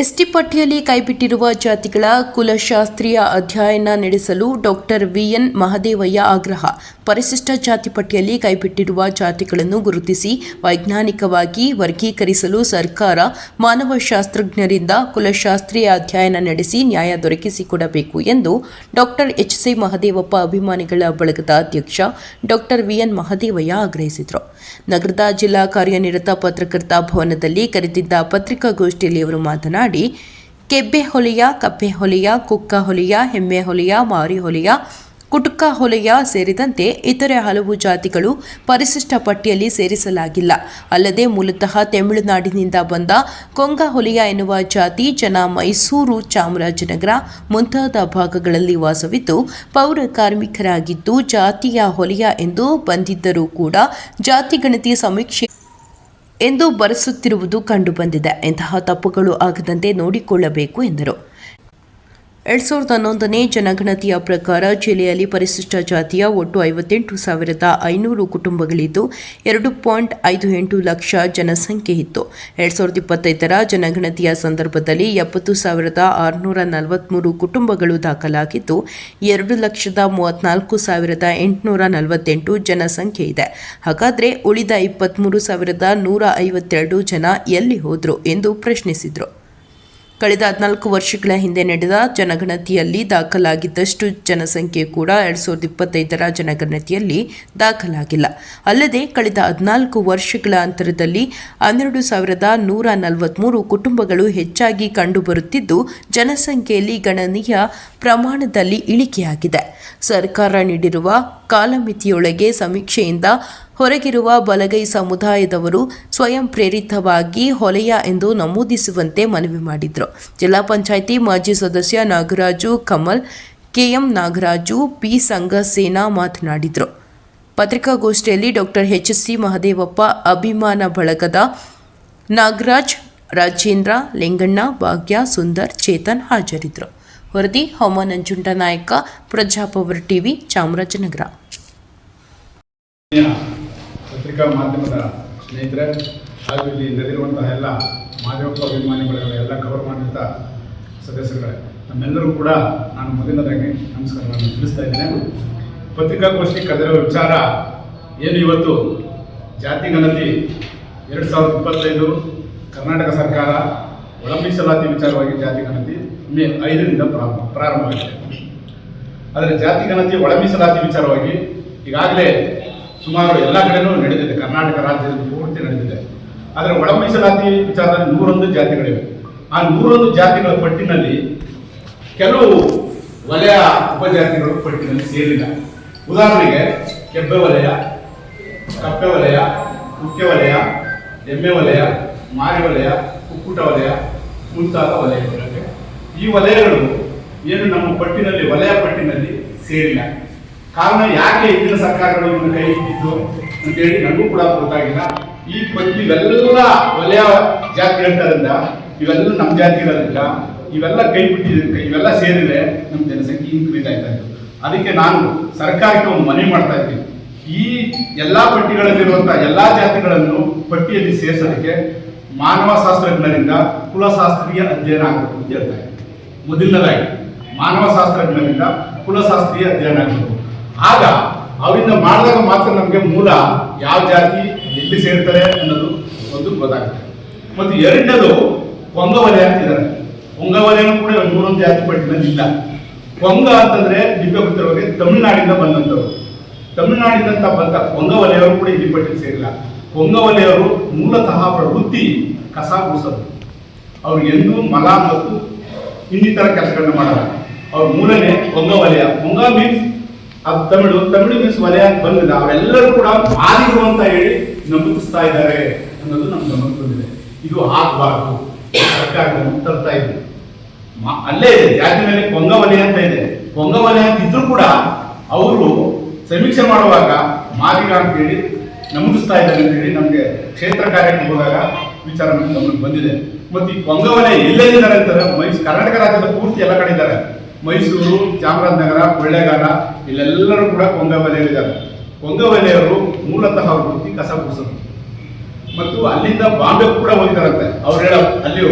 ST ಪಟ್ಟಿಯಲ್ಲಿ ಕೈಬಿಟ್ಟಿರುವ ಜಾತಿಗಳ ಕುಲಶಾಸ್ತ್ರೀಯ ಅಧ್ಯಯನ ನಡೆಸಲು ಡಾಕ್ಟರ್ ವಿಎನ್ ಮಹದೇವಯ್ಯ ಆಗ್ರಹ. ಪರಿಶಿಷ್ಟ ಜಾತಿ ಪಟ್ಟಿಯಲ್ಲಿ ಕೈಬಿಟ್ಟಿರುವ ಜಾತಿಗಳನ್ನು ಗುರುತಿಸಿ ವೈಜ್ಞಾನಿಕವಾಗಿ ವರ್ಗೀಕರಿಸಲು ಸರ್ಕಾರ ಮಾನವಶಾಸ್ತ್ರಜ್ಞರಿಂದ ಕುಲಶಾಸ್ತ್ರೀಯ ಅಧ್ಯಯನ ನಡೆಸಿ ನ್ಯಾಯ ದೊರಕಿಸಿಕೊಡಬೇಕು ಎಂದು ಡಾಕ್ಟರ್ ಎಚ್ ಸಿ ಮಹದೇವಪ್ಪ ಅಭಿಮಾನಿಗಳ ಬಳಗದ ಅಧ್ಯಕ್ಷ ಡಾಕ್ಟರ್ ವಿಎನ್ ಮಹದೇವಯ್ಯ ಆಗ್ರಹಿಸಿದರು. ನಗರದ ಜಿಲ್ಲಾ ಕಾರ್ಯನಿರತ ಪತ್ರಕರ್ತ ಭವನದಲ್ಲಿ ಕರೆದಿದ್ದ ಪತ್ರಿಕಾಗೋಷ್ಠಿಯಲ್ಲಿ ಅವರು ಮಾತನಾಡಿ ಕೆಬ್ಬೆ ಹೊಲಿಯ ಕಪ್ಪೆ ಹೊಲಿಯ, ಕುಕ್ಕ ಹೊಲಿಯ, ಹೆಮ್ಮೆ ಹೊಲಿಯ, ಮಾರಿ ಹೊಲಿಯ, ಕುಟುಕ ಹೊಲೆಯ ಸೇರಿದಂತೆ ಇತರೆ ಹಲವು ಜಾತಿಗಳು ಪರಿಶಿಷ್ಟ ಪಟ್ಟಿಯಲ್ಲಿ ಸೇರಿಸಲಾಗಿಲ್ಲ. ಅಲ್ಲದೆ ಮೂಲತಃ ತಮಿಳುನಾಡಿನಿಂದ ಬಂದ ಕೊಂಗ ಹೊಲೆಯ ಎನ್ನುವ ಜಾತಿ ಜನ ಮೈಸೂರು ಚಾಮರಾಜನಗರ ಮುಂತಾದ ಭಾಗಗಳಲ್ಲಿ ವಾಸವಿದ್ದು, ಪೌರ ಕಾರ್ಮಿಕರಾಗಿದ್ದು ಜಾತಿಯ ಹೊಲೆಯ ಎಂದು ಬಂದಿದ್ದರೂ ಕೂಡ ಜಾತಿ ಗಣತಿ ಸಮೀಕ್ಷೆ ಎಂದು ಬರೆಸುತ್ತಿರುವುದು ಕಂಡುಬಂದಿದೆ. ಇಂತಹ ತಪ್ಪುಗಳು ಆಗದಂತೆ ನೋಡಿಕೊಳ್ಳಬೇಕು ಎಂದರು. ಎರಡ್ ಸಾವಿರದ ಹನ್ನೊಂದನೇ ಜನಗಣತಿಯ ಪ್ರಕಾರ ಜಿಲ್ಲೆಯಲ್ಲಿ ಪರಿಶಿಷ್ಟ ಜಾತಿಯ ಒಟ್ಟು ಐವತ್ತೆಂಟು ಸಾವಿರದ ಐನೂರು ಕುಟುಂಬಗಳಿದ್ದು, ಎರಡು ಪಾಯಿಂಟ್ ಐದು ಎಂಟು ಲಕ್ಷ ಜನಸಂಖ್ಯೆ ಇತ್ತು. ಎರಡ್ ಸಾವಿರದ ಇಪ್ಪತ್ತೈದರ ಜನಗಣತಿಯ ಸಂದರ್ಭದಲ್ಲಿ ಎಪ್ಪತ್ತು ಸಾವಿರದ ಆರುನೂರ ನಲವತ್ತ್ಮೂರು ಕುಟುಂಬಗಳು ದಾಖಲಾಗಿದ್ದು, ಎರಡು ಲಕ್ಷದ ಮೂವತ್ನಾಲ್ಕು ಸಾವಿರದ ಎಂಟುನೂರ ನಲವತ್ತೆಂಟು ಜನಸಂಖ್ಯೆ ಇದೆ. ಹಾಗಾದರೆ ಉಳಿದ ಇಪ್ಪತ್ತ್ಮೂರು ಸಾವಿರದ ನೂರ ಐವತ್ತೆರಡು ಜನ ಎಲ್ಲಿ ಹೋದರು ಎಂದು ಪ್ರಶ್ನಿಸಿದರು. ಕಳೆದ ಹದಿನಾಲ್ಕು ವರ್ಷಗಳ ಹಿಂದೆ ನಡೆದ ಜನಗಣತಿಯಲ್ಲಿ ದಾಖಲಾಗಿದ್ದಷ್ಟು ಜನಸಂಖ್ಯೆ ಕೂಡ ಎರಡು ಸಾವಿರದ ಇಪ್ಪತ್ತೈದರ ಜನಗಣತಿಯಲ್ಲಿ ದಾಖಲಾಗಿಲ್ಲ. ಅಲ್ಲದೆ ಕಳೆದ ಹದಿನಾಲ್ಕು ವರ್ಷಗಳ ಅಂತರದಲ್ಲಿ ಹನ್ನೆರಡು ಸಾವಿರದ ನೂರ ನಲವತ್ತ್ಮೂರು ಕುಟುಂಬಗಳು ಹೆಚ್ಚಾಗಿ ಕಂಡುಬರುತ್ತಿದ್ದು, ಜನಸಂಖ್ಯೆಯಲ್ಲಿ ಗಣನೀಯ ಪ್ರಮಾಣದಲ್ಲಿ ಇಳಿಕೆಯಾಗಿದೆ. ಸರ್ಕಾರ ನೀಡಿರುವ ಕಾಲಮಿತಿಯೊಳಗೆ ಸಮೀಕ್ಷೆಯಿಂದ ಹೊರಗಿರುವ ಬಲಗೈ ಸಮುದಾಯದವರು ಸ್ವಯಂ ಪ್ರೇರಿತವಾಗಿ ಹೊಲೆಯ ಎಂದು ನಮೂದಿಸುವಂತೆ ಮನವಿ ಮಾಡಿದರು. ಜಿಲ್ಲಾ ಪಂಚಾಯಿತಿ ಮಾಜಿ ಸದಸ್ಯ ನಾಗರಾಜು ಕಮಲ್, ಕೆಎಂ ನಾಗರಾಜು, ಪಿ ಸಂಘಸೇನಾ ಮಾತನಾಡಿದರು. ಪತ್ರಿಕಾಗೋಷ್ಠಿಯಲ್ಲಿ ಡಾಕ್ಟರ್ ಎಚ್ ಸಿ ಮಹದೇವಪ್ಪ, ಅಭಿಮಾನ ಬಳಗದ ನಾಗರಾಜ್, ರಾಜೇಂದ್ರ, ಲಿಂಗಣ್ಣ, ಭಾಗ್ಯ, ಸುಂದರ್, ಚೇತನ್ ಹಾಜರಿದ್ದರು ವರದಿ ಹೋಮನಂಜುಂಡ ನಾಯಕ ಪ್ರಜಾಪವರ್ ಟಿವಿ ಚಾಮರಾಜನಗರ. ಪತ್ರಿಕಾ ಮಾಧ್ಯಮದ ಸ್ನೇಹಿತರೆ ಹಾಗೂ ಇಲ್ಲಿ ನೆರೆದಿರುವಂತಹ ಎಲ್ಲ ಮಾಧ್ಯಮ ಅಭಿಮಾನಿಗಳೆಲ್ಲ ಎಲ್ಲ ಕವರ್ ಮಾಡಿದಂಥ ಸದಸ್ಯರುಗಳೇ, ನಮ್ಮೆಲ್ಲರೂ ಕೂಡ ನಾನು ಮೊದಲನೇದಾಗಿ ನಮಸ್ಕಾರಗಳನ್ನು ತಿಳಿಸ್ತಾ ಇದ್ದೇನೆ. ಪತ್ರಿಕಾಗೋಷ್ಠಿ ಕರೆದಿರೋ ವಿಚಾರ ಏನು ಇವತ್ತು? ಜಾತಿ ಗಣತಿ ಎರಡು ಸಾವಿರದ ಇಪ್ಪತ್ತೈದು ಕರ್ನಾಟಕ ಸರ್ಕಾರ ಒಳ ವಿಚಾರವಾಗಿ ಜಾತಿ ಗಣತಿ ಮೇ ಐದರಿಂದ ಪ್ರಾರಂಭ ಪ್ರಾರಂಭವಾಗಿದೆ. ಆದರೆ ಜಾತಿ ಗಣತಿ ಒಳ ವಿಚಾರವಾಗಿ ಈಗಾಗಲೇ ಸುಮಾರು ಎಲ್ಲ ಕಡೆನೂ ನಡೆದಿದೆ. ಕರ್ನಾಟಕ ರಾಜ್ಯದಲ್ಲಿ ಪೂರ್ತಿ ನಡೆದಿದೆ. ಆದರೆ ಒಳ ಮೀಸಲಾತಿ ವಿಚಾರದಲ್ಲಿ ನೂರೊಂದು ಜಾತಿಗಳಿವೆ. ಆ ನೂರೊಂದು ಜಾತಿಗಳ ಪಟ್ಟಿನಲ್ಲಿ ಕೆಲವು ವಲಯ ಉಪಜಾತಿಗಳು ಪಟ್ಟಿನಲ್ಲಿ ಸೇರಿಲ್ಲ. ಉದಾಹರಣೆಗೆ ಕೆಬ್ಬೆ ವಲಯ, ಕಪ್ಪೆ ವಲಯ ಮುಖ್ಯ ವಲಯ, ಎಮ್ಮೆ ವಲಯ, ಮಾರಿ ವಲಯ, ಕುಕ್ಕುಟ ವಲಯ ಮುಂತಾದ ವಲಯಗಳಿವೆ ಈ ವಲಯಗಳು ಏನು ನಮ್ಮ ಪಟ್ಟಿನಲ್ಲಿ, ವಲಯ ಪಟ್ಟಿನಲ್ಲಿ ಸೇರಿಲ್ಲ. ಕಾರಣ ಯಾಕೆ ಹಿಂದಿನ ಸರ್ಕಾರಗಳು ಇದನ್ನು ಕೈ ಹಿಡಿದಿದ್ದು ಅಂತೇಳಿ ನನಗೂ ಕೂಡ ಗೊತ್ತಾಗಿಲ್ಲ. ಈ ಪಟ್ಟಿ ಇವೆಲ್ಲ ವಲಯ ಜಾತಿ ಹೇಳ್ತಾರಿಂದ ಇವೆಲ್ಲ ನಮ್ಮ ಜಾತಿ ಇರೋದ್ರಿಂದ, ಇವೆಲ್ಲ ಕೈ ಬಿಟ್ಟಿದ್ರೆ ಇವೆಲ್ಲ ಸೇರಿದ್ರೆ ನಮ್ಮ ಜನಸಂಖ್ಯೆ ಇನ್ಕ್ರೀಸ್ ಆಯ್ತಾ ಇತ್ತು. ಅದಕ್ಕೆ ನಾನು ಸರ್ಕಾರಕ್ಕೆ ಒಂದು ಮನವಿ ಮಾಡ್ತಾ ಇದ್ದೀನಿ. ಈ ಎಲ್ಲ ಪಟ್ಟಿಗಳಲ್ಲಿರುವಂತಹ ಎಲ್ಲ ಜಾತಿಗಳನ್ನು ಪಟ್ಟಿಯಲ್ಲಿ ಸೇರಿಸೋದಕ್ಕೆ ಮಾನವ ಶಾಸ್ತ್ರಜ್ಞರಿಂದ ಕುಲಶಾಸ್ತ್ರೀಯ ಅಧ್ಯಯನ ಆಗಬೇಕು ಅಂತ ಹೇಳ್ತಾರೆ ಮೊದಲನೇದಾಗಿ, ಮಾನವ ಶಾಸ್ತ್ರಜ್ಞರಿಂದ ಕುಲಶಾಸ್ತ್ರೀಯ ಅಧ್ಯಯನ ಆಗಬೇಕು. ಆಗ ಅವರಿಂದ ಮಾಡಿದಾಗ ಮಾತ್ರ ನಮಗೆ ಮೂಲ ಯಾವ ಜಾತಿ, ಎಲ್ಲಿ ಸೇರ್ತಾರೆ ಅನ್ನೋದು ಒಂದು ಗೊತ್ತಾಗುತ್ತೆ. ಮತ್ತು ಎರಡನೇದು ಕೊಂಗವಲಯ ಅಂತಿದ್ದಾರೆ. ಕೊಂಗವಲಯನೂ ಕೂಡ ಮೂರೊಂದು ಜಾತಿ ಪಟ್ಟಿನಲ್ಲಿ ಇಲ್ಲ. ಕೊಂಗ ಅಂತಂದ್ರೆ ದಿವ್ಯಪುತ್ರವಾಗಿ ತಮಿಳುನಾಡಿಂದ ಬಂದಂಥವ್ರು. ತಮಿಳುನಾಡಿನಂತ ಬಂದ ಕೊಂಗವಲಯವರು ಕೂಡ ಇಲ್ಲಿ ಪಟ್ಟಿಗೆ ಸೇರಿಲ್ಲ. ಕೊಂಗವಲಯವರು ಮೂಲತಃ ಪ್ರವೃತ್ತಿ ವೃತ್ತಿ ಕಸ ಗುಡಿಸೋದು ಅವ್ರು ಎಂದೂ ಮಲ ಮತ್ತು ಇನ್ನಿತರ ಕೆಲಸಗಳನ್ನ ಮಾಡಲ್ಲ. ಅವ್ರ ಮೂಲನೇ ಕೊಂಗ ವಲಯ ಕೊಂಗ ಮೀನ್ಸ್ ಅದು ತಮಿಳು ತಮಿಳು ಮೀನ್ಸ್ ವಲಯಕ್ಕೆ ಬಂದಿಲ್ಲ ಅವೆಲ್ಲರೂ ಕೂಡ ಆದಿರು ಅಂತ ಹೇಳಿ ನಂಬಿಸ್ತಾ ಇದ್ದಾರೆ ಅನ್ನೋದು ನಮ್ಮ ಗಮನಕ್ಕೆ ಬಂದಿದೆ ಇದು ಆಗಬಾರ್ದು. ಸರ್ಕಾರ ತರ್ತಾ ಇದೆ. ಅಲ್ಲೇ ಇದೆ. ಜಾತಿ ಮೇಲೆ ಕೊಂಗ ವಲಯ ಅಂತ ಇದೆ. ಕೊಂಗ ವಲಯ ಅಂತ ಇದ್ರು ಕೂಡ ಅವರು ಸಮೀಕ್ಷೆ ಮಾಡುವಾಗ ಮಾದಿಗ ಅಂತೇಳಿ ನಮಗಿಸ್ತಾ ಇದ್ದಾರೆ ಅಂತೇಳಿ ನಮಗೆ ಕ್ಷೇತ್ರ ಕಾರ್ಯಕ್ಕೆ ಹೋದಾಗ ವಿಚಾರ ನಮ್ಮ ಬಂದಿದೆ. ಮತ್ತು ಈ ಕೊಂಗ ವಲಯ ಇದ್ದಾರೆ ಅಂತಾರೆ ಮೈಸೂರು, ಕರ್ನಾಟಕ ರಾಜ್ಯದ ಪೂರ್ತಿ ಎಲ್ಲ ಕಡೆ ಇದ್ದಾರೆ. ಮೈಸೂರು, ಚಾಮರಾಜನಗರ, ಕೊಳ್ಳೇಗಾಲ ಇಲ್ಲೆಲ್ಲರೂ ಕೂಡ ಕೊಂಗ ವಲಯಲ್ಲಿದ್ದಾರೆ ಕೊಂಗ ವಲಯವರು ಮೂಲತಃ ವೃತ್ತಿ ಕಸ ಗುಡಿಸೋದು. ಮತ್ತು ಅಲ್ಲಿಂದ ಬಾಂಬೆ ಕೂಡ ಹೋಗಿದ್ದಾರಂತೆ. ಅವ್ರು ಹೇಳೋ ಅಲ್ಲಿ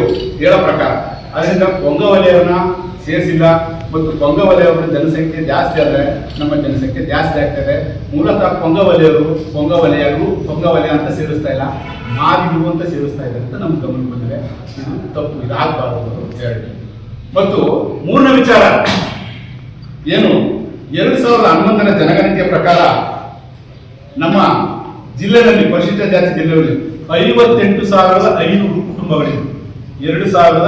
ಹೇಳೋ ಪ್ರಕಾರ. ಅದರಿಂದ ಕೊಂಗ ವಲಯವನ್ನು ಸೇರಿಸಿಲ್ಲ ಮತ್ತು ಕೊಂಗ ವಲಯದ ಜನಸಂಖ್ಯೆ ಜಾಸ್ತಿ ಆದರೆ ನಮ್ಮ ಜನಸಂಖ್ಯೆ ಜಾಸ್ತಿ ಆಗ್ತದೆ. ಮೂಲತಃ ಕೊಂಗ ವಲಯರು ಕೊಂಗ ವಲಯರು ಕೊಂಗ ವಲಯ ಅಂತ ಸೇರಿಸ್ತಾ ಇಲ್ಲ. ಮಾದಿರು ಅಂತ ಸೇರಿಸ್ತಾ ಇದ್ದಾರೆ ಅಂತ ನಮ್ಗೆ ಗಮನ ಬಂದಿದೆ. ಇದು ತಪ್ಪು. ಇದಾಗಬಾರದು ಹೇಳಿ ಮತ್ತು ಮೂರನೇ ವಿಚಾರ. ಏನು? ಎರಡು ಸಾವಿರದ ಹನ್ನೊಂದರ ಜನಗಣತಿಯ ಪ್ರಕಾರ ನಮ್ಮ ಜಿಲ್ಲೆಯಲ್ಲಿ ಪರಿಶಿಷ್ಟ ಜಾತಿ ಜಿಲ್ಲೆಯಲ್ಲಿ ಐವತ್ತೆಂಟು ಸಾವಿರದ ಐನೂರು ಕುಟುಂಬಗಳಿವೆ. ಎರಡು ಸಾವಿರದ